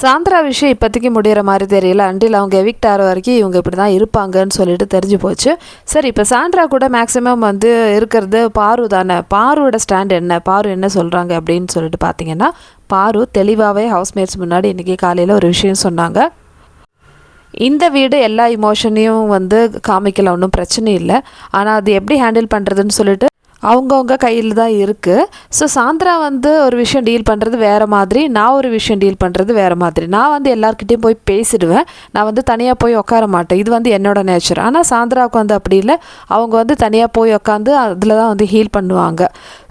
Sandra விஷயம் இப்போதைக்கு முடிகிற மாதிரி தெரியல. அண்டில் அவங்க எவிக்ட் ஆகிற வரைக்கும் இவங்க இப்படி தான் இருப்பாங்கன்னு சொல்லிட்டு தெரிஞ்சு போச்சு. சரி இப்போ சாண்ட்ரா கூட மேக்ஸிமம் வந்து இருக்கிறது பாரு தானே. பாருவோட ஸ்டாண்ட் என்ன? பாரு என்ன சொல்கிறாங்க அப்படின்னு சொல்லிட்டு பார்த்தீங்கன்னா பாரு தெளிவாகவே ஹவுஸ்மேட்ஸ் முன்னாடி இன்றைக்கி காலையில் ஒரு விஷயம் சொன்னாங்க. இந்த வீடு எல்லா இமோஷனையும் வந்து காமிக்கல ஒன்றும் பிரச்சனை இல்லை. ஆனால் அது எப்படி ஹேண்டில் பண்ணுறதுன்னு சொல்லிட்டு அவங்கவுங்க கையில் தான் இருக்குது ஸோ சாந்திரா வந்து ஒரு விஷயம் டீல் பண்ணுறது வேறு மாதிரி நான் ஒரு விஷயம் டீல் பண்ணுறது வேறு மாதிரி. நான் வந்து எல்லாருக்கிட்டேயும் போய் பேசிடுவேன். நான் வந்து தனியாக போய் உட்கார மாட்டேன். இது வந்து என்னோட நேச்சர் ஆனால் சாந்திராவுக்கு வந்து அப்படி இல்லை. அவங்க வந்து தனியாக போய் உட்காந்து அதில் தான் வந்து ஹீல் பண்ணுவாங்க.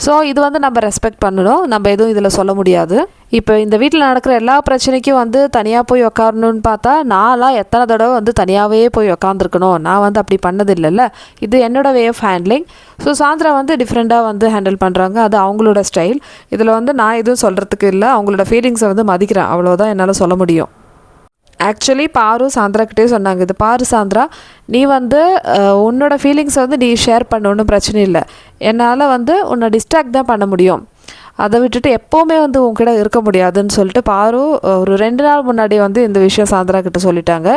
ஸோ இது வந்து நம்ம ரெஸ்பெக்ட் பண்ணணும். நம்ம எதுவும் இதில் சொல்ல முடியாது. இப்போ இந்த வீட்டில் நடக்கிற எல்லா பிரச்சனைக்கும் வந்து தனியாக போய் உக்காரணும்னு பார்த்தா நான்லாம் எத்தனை தடவை வந்து தனியாகவே போய் உக்காந்துருக்கணும். நான் வந்து அப்படி பண்ணது இல்லைல்ல இது என்னோட வே ஆஃப் ஹேண்ட்லிங் ஸோ சாந்திரா வந்து டிஃப்ரெண்ட்டாக வந்து ஹேண்டில் பண்ணுறாங்க அது அவங்களோட ஸ்டைல் இதில் வந்து நான் எதுவும் சொல்கிறதுக்கு இல்லை. அவங்களோட ஃபீலிங்ஸை வந்து மதிக்கிறேன். அவ்வளோதான் என்னால் சொல்ல முடியும். ஆக்சுவலி பாரு சாந்திராக்கிட்டே சொன்னாங்க. இது பாரு சாந்திரா நீ வந்து உன்னோட ஃபீலிங்ஸை வந்து நீ ஷேர் பண்ண. ஒன்றும் பிரச்சனை இல்லை. என்னால் வந்து உன்னை டிஸ்ட்ராக்ட் தான் பண்ண முடியும். அதை விட்டுட்டு எப்போவுமே வந்து உங்ககிட்ட இருக்க முடியாதுன்னு சொல்லிட்டு பாரு ஒரு ரெண்டு நாள் முன்னாடி வந்து இந்த விஷயம் சாந்திரா கிட்ட சொல்லிட்டாங்க.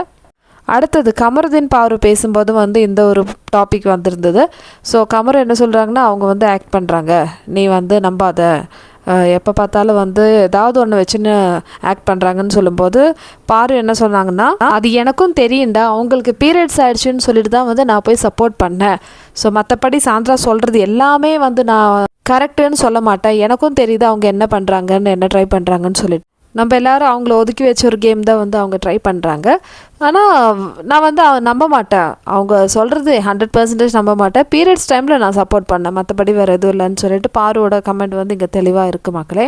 அடுத்தது கமருதீன் பாரு பேசும்போது வந்து இந்த ஒரு டாபிக் வந்திருந்தது. ஸோ கமர் என்ன சொல்கிறாங்கன்னா அவங்க வந்து ஆக்ட் பண்ணுறாங்க நீ வந்து நம்பாத. எப்போ பார்த்தாலும் வந்து ஏதாவது ஒன்று வச்சுன்னு ஆக்ட் பண்ணுறாங்கன்னு சொல்லும்போது பாரு என்ன சொன்னாங்கன்னா அது எனக்கும் தெரியும்டா அவங்களுக்கு பீரியட்ஸ் ஆயிடுச்சுன்னு சொல்லிட்டு தான் வந்து நான் போய் சப்போர்ட் பண்ணேன். ஸோ மற்றபடி சாந்திரா சொல்கிறது எல்லாமே வந்து நான் கரெக்டுன்னு சொல்ல மாட்டேன் எனக்கும் தெரியுது அவங்க என்ன பண்ணுறாங்கன்னு என்ன ட்ரை பண்ணுறாங்கன்னு சொல்லிட்டு. நம்ம எல்லாரும் அவங்கள ஒதுக்கி வச்ச ஒரு கேம் தான் வந்து அவங்க ட்ரை பண்ணுறாங்க ஆனால் நான் வந்து நம்ப மாட்டேன் அவங்க சொல்கிறது ஹண்ட்ரட் பர்சன்டேஜ் நம்ப மாட்டேன் பீரியட்ஸ் டைமில் நான் சப்போர்ட் பண்ணேன். மற்றபடி வேறு எதுவும் இல்லைன்னு சொல்லிட்டு பாருவோட கமெண்ட் வந்து இங்கே தெளிவாக இருக்குது மக்களே.